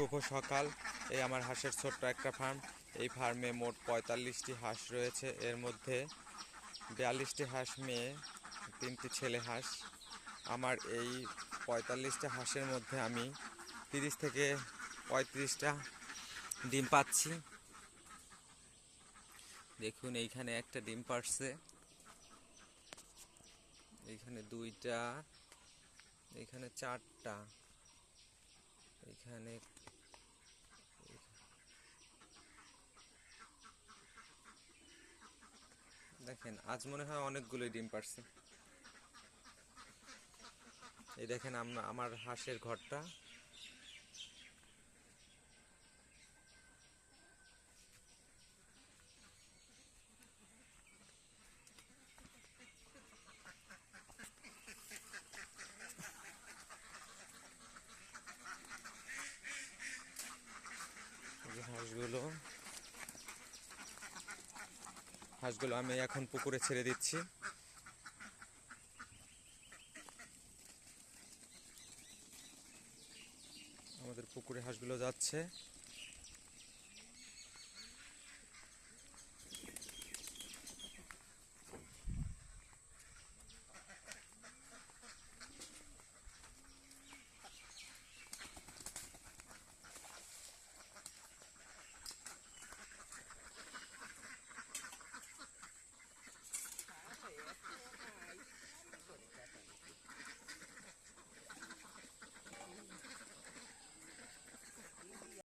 শুভ সকাল। এই আমার হাঁসের ছোট্ট একটা ফার্ম। এই ফার্মে মোট পঁয়তাল্লিশটি হাঁস রয়েছে। এর মধ্যে বিয়াল্লিশটি হাঁস মেয়ে, তিনটি ছেলে হাঁস। আমার এই পঁয়তাল্লিশটা হাঁসের মধ্যে আমি তিরিশ থেকে পঁয়ত্রিশটা ডিম পাচ্ছি। দেখুন, এইখানে একটা ডিম পারছে এইখানে দুইটা এখানে চারটা এখানে দেখেন আজ মনে হয় অনেকগুলোই ডিম পারছে। এই দেখেন আমরা আমার হাঁসের ঘরটা। হাঁসগুলো। হাঁসগুলো আমি এখন পুকুরে ছেড়ে দিচ্ছি। আমাদের পুকুরে হাঁসগুলো যাচ্ছে।